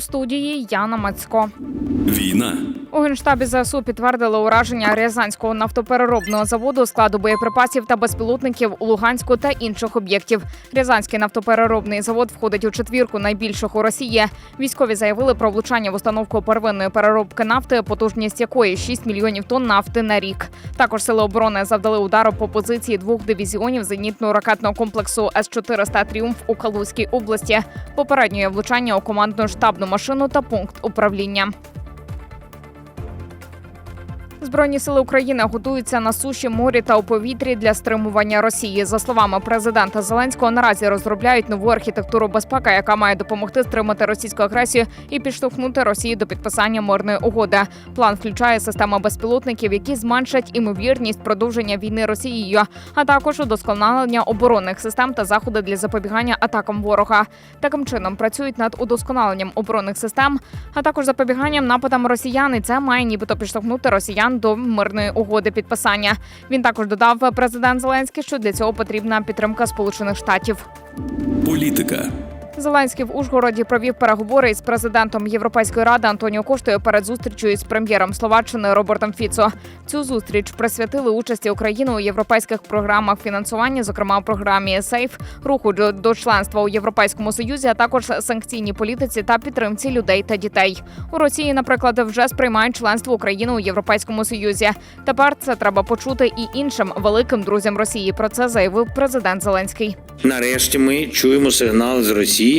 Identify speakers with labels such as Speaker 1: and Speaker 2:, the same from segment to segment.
Speaker 1: У студії Яна Мацько.
Speaker 2: Війна.
Speaker 1: У генштабі ЗСУ підтвердили ураження Рязанського нафтопереробного заводу, складу боєприпасів та безпілотників у Луганську та інших об'єктів. Рязанський нафтопереробний завод входить у четвірку найбільших у Росії. Військові заявили про влучання в установку первинної переробки нафти, потужність якої 6 мільйонів тонн нафти на рік. Також сили оборони завдали удару по позиції двох дивізіонів зенітно-ракетного комплексу С-400 Тріумф у Калузькій області. Попередньо влучання у командну штабну машину та пункт управління. Збройні сили України готуються на суші, морі та у повітрі для стримування Росії. За словами президента Зеленського, наразі розробляють нову архітектуру безпеки, яка має допомогти стримати російську агресію і підштовхнути Росію до підписання мирної угоди. План включає систему безпілотників, які зменшать імовірність продовження війни Росією, а також удосконалення оборонних систем та заходи для запобігання атакам ворога. Таким чином працюють над удосконаленням оборонних систем, а також запобіганням нападам росіян. І це має нібито підштовхнути росіян до мирної угоди підписання. Він також додав президент Зеленський, що для цього потрібна підтримка Сполучених Штатів.
Speaker 2: Політика.
Speaker 1: Зеленський в Ужгороді провів переговори із президентом Європейської ради Антоніо Коштою перед зустрічю із прем'єром Словаччини Робертом Фіцо. Цю зустріч присвятили участі України у європейських програмах фінансування, зокрема у програмі СЕЙФ, руху до, членства у Європейському Союзі, а також санкційній політиці та підтримці людей та дітей. У Росії, наприклад, вже сприймають членство України у Європейському Союзі. Тепер це треба почути і іншим великим друзям Росії. Про це заявив президент Зеленський.
Speaker 3: Нарешті ми чуємо сигнали з Росії,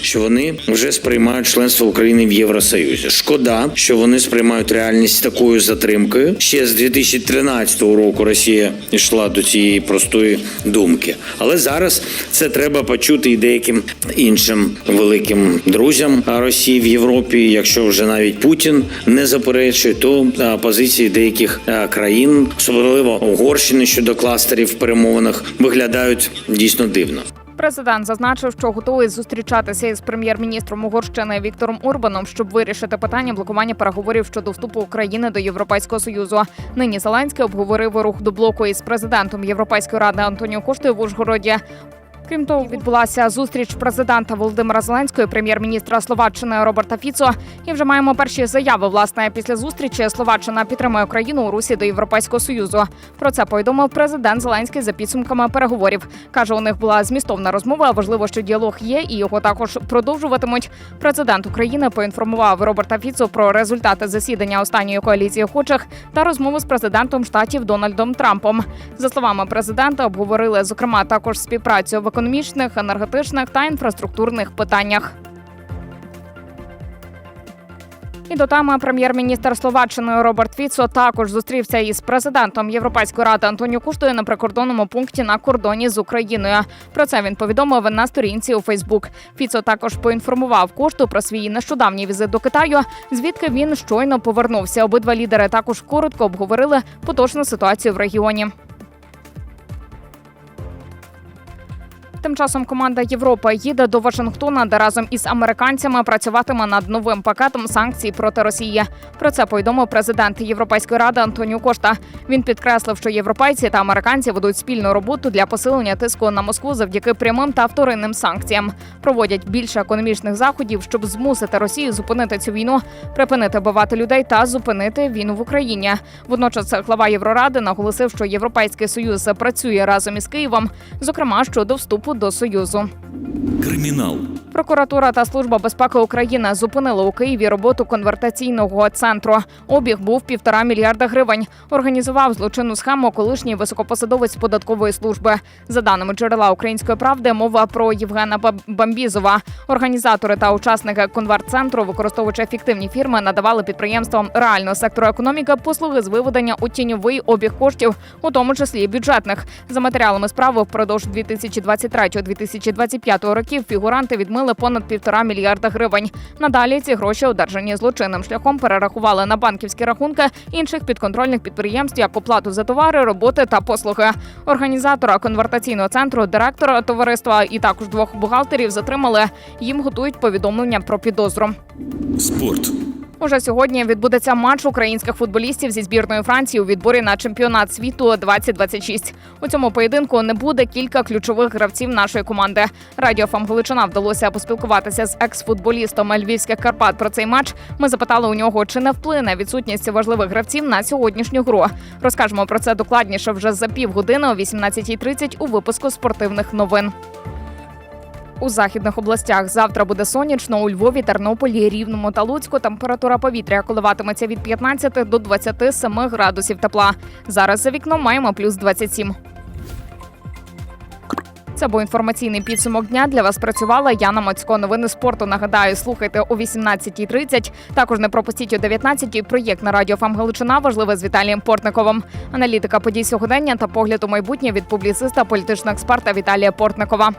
Speaker 3: що вони вже сприймають членство України в Євросоюзі. Шкода, що вони сприймають реальність такою затримкою. Ще з 2013 року Росія йшла до цієї простої думки. Але зараз це треба почути і деяким іншим великим друзям Росії в Європі. Якщо вже навіть Путін не заперечує, то позиції деяких країн, особливо Угорщини щодо кластерів перемовинах, виглядають дійсно дивно.
Speaker 1: Президент зазначив, що готовий зустрічатися із прем'єр-міністром Угорщини Віктором Урбаном, щоб вирішити питання блокування переговорів щодо вступу України до Європейського союзу. Нині Зеленський обговорив рух до блоку із президентом Європейської ради Антоніо Коштою в Ужгороді. Крім того, відбулася зустріч президента Володимира Зеленського, прем'єр-міністра Словаччини Роберта Фіцо. І вже маємо перші заяви. Власне, після зустрічі Словаччина підтримує Україну у русі до Європейського союзу. Про це повідомив президент Зеленський за підсумками переговорів. каже, у них була змістовна розмова. Важливо, що діалог є, і його також продовжуватимуть. Президент України поінформував Роберта Фіцо про результати засідання останньої коаліції охочих та розмови з президентом штатів Дональдом Трампом. За словами президента, обговорили зокрема також співпрацю в економічних, енергетичних та інфраструктурних питаннях. І до теми прем'єр-міністр Словаччини Роберт Фіцо також зустрівся із президентом Європейської ради Антоніо Куштою на прикордонному пункті на кордоні з Україною. Про це він повідомив на сторінці у Фейсбук. Фіцо також поінформував Кушту про свій нещодавній візит до Китаю, звідки він щойно повернувся. Обидва лідери також коротко обговорили поточну ситуацію в регіоні. Тим часом команда Європи їде до Вашингтона, де разом із американцями працюватиме над новим пакетом санкцій проти Росії. Про це повідомив президент Європейської ради Антоніо Кошта. Він підкреслив, що європейці та американці ведуть спільну роботу для посилення тиску на Москву завдяки прямим та вторинним санкціям. Проводять більше економічних заходів, щоб змусити Росію зупинити цю війну, припинити бивати людей та зупинити війну в Україні. Водночас глава Євроради наголосив, що Європейський союз працює разом із Києвом, зокрема щодо вступу до союзу.
Speaker 2: Кримінал.
Speaker 1: Прокуратура та служба безпеки України зупинили у Києві роботу конвертаційного центру. Обіг був півтора мільярда гривень. Організував злочинну схему колишній високопосадовець податкової служби. За даними джерела української правди, мова про Євгена Бамбізова. Організатори та учасники конвертцентру, використовуючи фіктивні фірми, надавали підприємствам реального сектору економіки послуги з виведення у тіньовий обіг коштів, у тому числі бюджетних. За матеріалами справи впродовж 2023-2025 років фігуранти відмили понад півтора мільярда гривень. Надалі ці гроші, одержані злочинним шляхом, перерахували на банківські рахунки інших підконтрольних підприємств як оплату за товари, роботи та послуги. Організатора конвертаційного центру, директора товариства і також двох бухгалтерів затримали. Їм готують повідомлення про підозру.
Speaker 2: Спорт.
Speaker 1: Уже сьогодні відбудеться матч українських футболістів зі збірною Франції у відборі на чемпіонат світу 2026. У цьому поєдинку не буде кілька ключових гравців нашої команди. Радіо «ФАМ Галичина вдалося поспілкуватися з екс-футболістом Львівських Карпат про цей матч. Ми запитали у нього, чи не вплине відсутність важливих гравців на сьогоднішню гру. Розкажемо про це докладніше вже за півгодини о 18.30 у випуску спортивних новин. У західних областях завтра буде сонячно у Львові, Тернополі, Рівному та Луцьку. Температура повітря коливатиметься від 15 до 27 градусів тепла. Зараз за вікном маємо плюс 27. Це був інформаційний підсумок дня. Для вас працювала Яна Мацько. Новини спорту. Нагадаю, слухайте о 18.30. Також не пропустіть о 19.00 проєкт на радіо «ФАМ Галичина. Важливе з Віталієм Портниковим. Аналітика подій сьогодення та погляд у майбутнє від публіциста, політичного експерта Віталія Портникова.